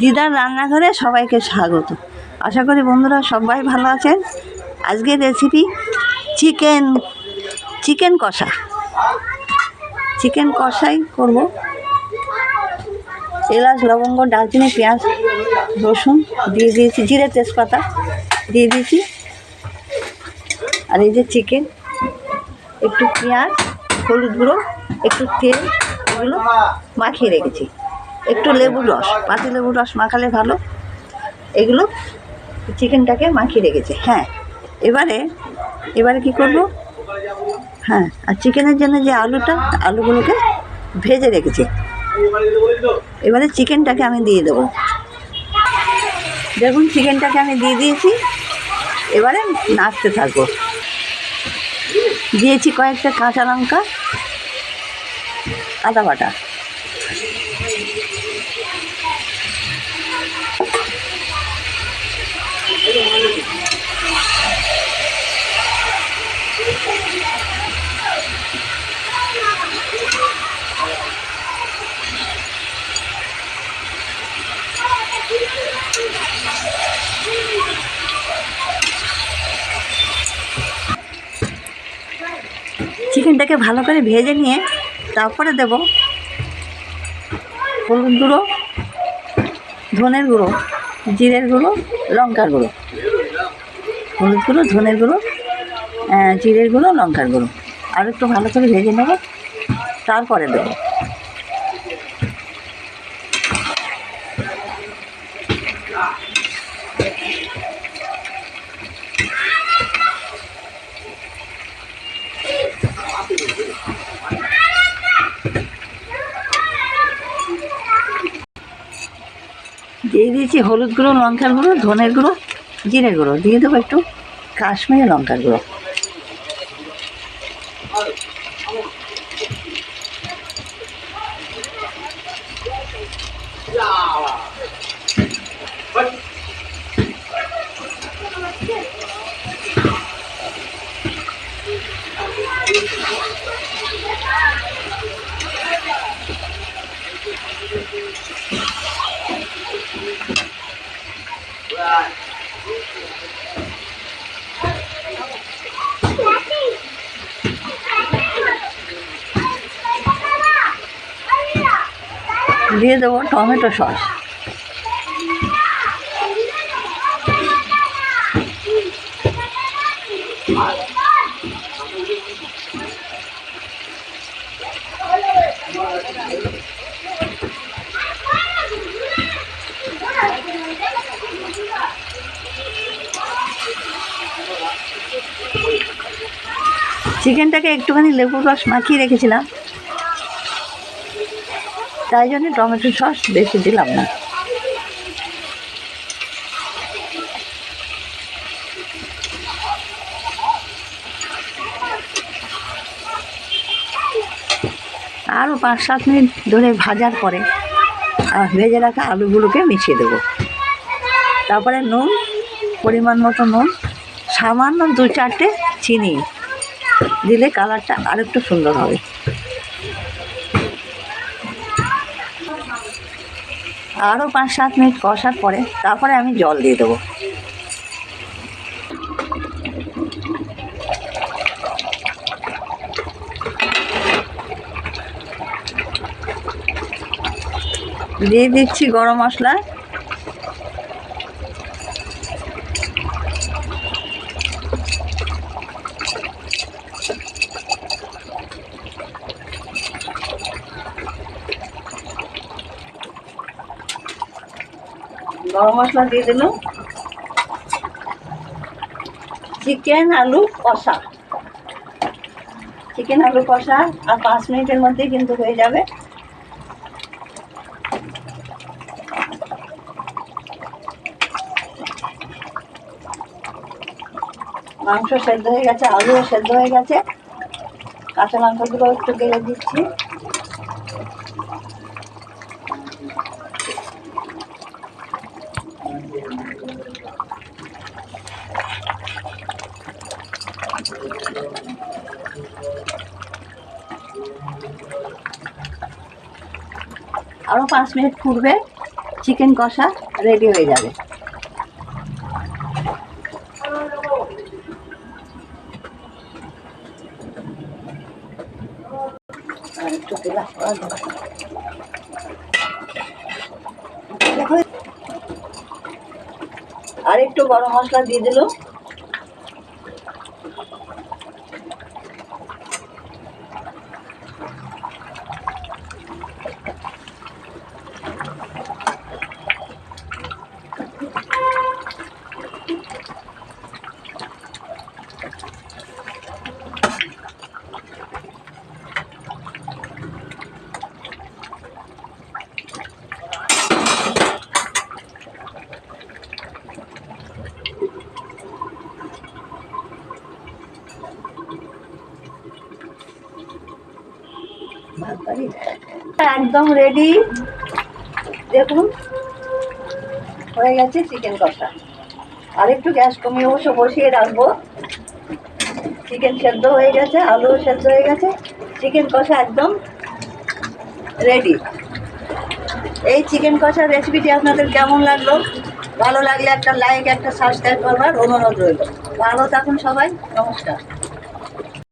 দিদার রান্নাঘরে সবাইকে স্বাগত। আশা করি বন্ধুরা সবাই ভালো আছেন। আজকের রেসিপি চিকেন চিকেন কষা। চিকেন কষাই করব। এলাচ, লবঙ্গ, ডালচিনি, পেঁয়াজ, রসুন দিয়ে দিয়েছি, জিরে তেজপাতা দিয়ে দিয়েছি। আর এই যে চিকেন একটু পেঁয়াজ, হলুদ গুঁড়ো, একটু তেল, এগুলো মাখিয়ে রেখেছি। একটু লেবুর রস, পাতি লেবুর রস মাখালে ভালো। এগুলো চিকেনটাকে মাখিয়ে রেখেছে। হ্যাঁ এবারে এবারে কি করব? হ্যাঁ আর চিকেনের জন্য যে আলুটা, আলুগুলোকে ভেজে রেখেছে। এবারে চিকেনটাকে আমি দিয়ে দেবো। দেখুন, চিকেনটাকে আমি দিয়ে দিয়েছি। এবারে নাড়তে থাকব। দিয়েছি কয়েকটা কাঁচা লঙ্কা, আদা বাটা। চিকেনটাকে ভালো করে ভেজে নিয়ে তারপরে দেব হলুদ গুঁড়ো, ধনের গুঁড়ো, জিরের গুঁড়ো, লঙ্কার গুঁড়ো। হলুদ গুঁড়ো, ধনের গুঁড়ো জিরের গুঁড়ো, লঙ্কার গুঁড়ো। আর একটু ভালো করে ভেজে নেব, তারপরে দেবো। দিয়ে দিয়েছি হলুদ গুঁড়ো, লঙ্কার গুঁড়ো, ধনের গুঁড়ো, জিরের গুঁড়ো। দিয়ে দেবো একটু কাশ্মীরি লঙ্কার গুঁড়ো। দিয়ে দেবো টমেটো সস। চিকেনটাকে একটুখানি লেবুর রস মাখিয়ে রেখেছিলাম। তাই জন্য টমেটো সস বেশি দিলাম না। আরও পাঁচ সাত মিনিট ধরে ভাজার পরে ভেজে রাখা আলুগুলোকে মিশিয়ে দেবো। তারপরে নুন, পরিমাণ মতো নুন, সামান্য দু চারটে চিনি দিলে কালারটা আরেকটু সুন্দর হবে। আরও পাঁচ, সাত মিনিট কষার পরে তারপরে আমি জল দিয়ে দেবো। দিয়ে দিচ্ছি গরম মশলা। গরম মশলা দিয়ে দিলাম। চিকেন আলু, কষা। চিকেন আলু, কষা আর পাঁচ মিনিটের মধ্যেই কিন্তু হয়ে যাবে। মাংস সেদ্ধ হয়ে গেছে, আলুও সেদ্ধ হয়ে গেছে। কাঁচা মাংসগুলো একটু গেলে দিচ্ছি। আরও পাঁচ মিনিট ফুটবে চিকেন কষা রেডি হয়ে যাবে তেলা করা দরকার। দেখো, আর একটু গরম মশলা দিয়ে দিল। একদম রেডি দেখুন, হয়ে গেছে চিকেন কষা। আর একটু গ্যাস কমিয়ে অবশ্য বসিয়ে রাখব। চিকেন সেদ্ধ হয়ে গেছে আলু সেদ্ধ হয়ে গেছে। চিকেন কষা একদম রেডি এই চিকেন কষার রেসিপিটি আপনাদের কেমন লাগল? ভালো লাগলে একটা লাইক একটা সাবস্ক্রাইব করবার অনুরোধ রইল। ভালো থাকুন সবাই, নমস্কার।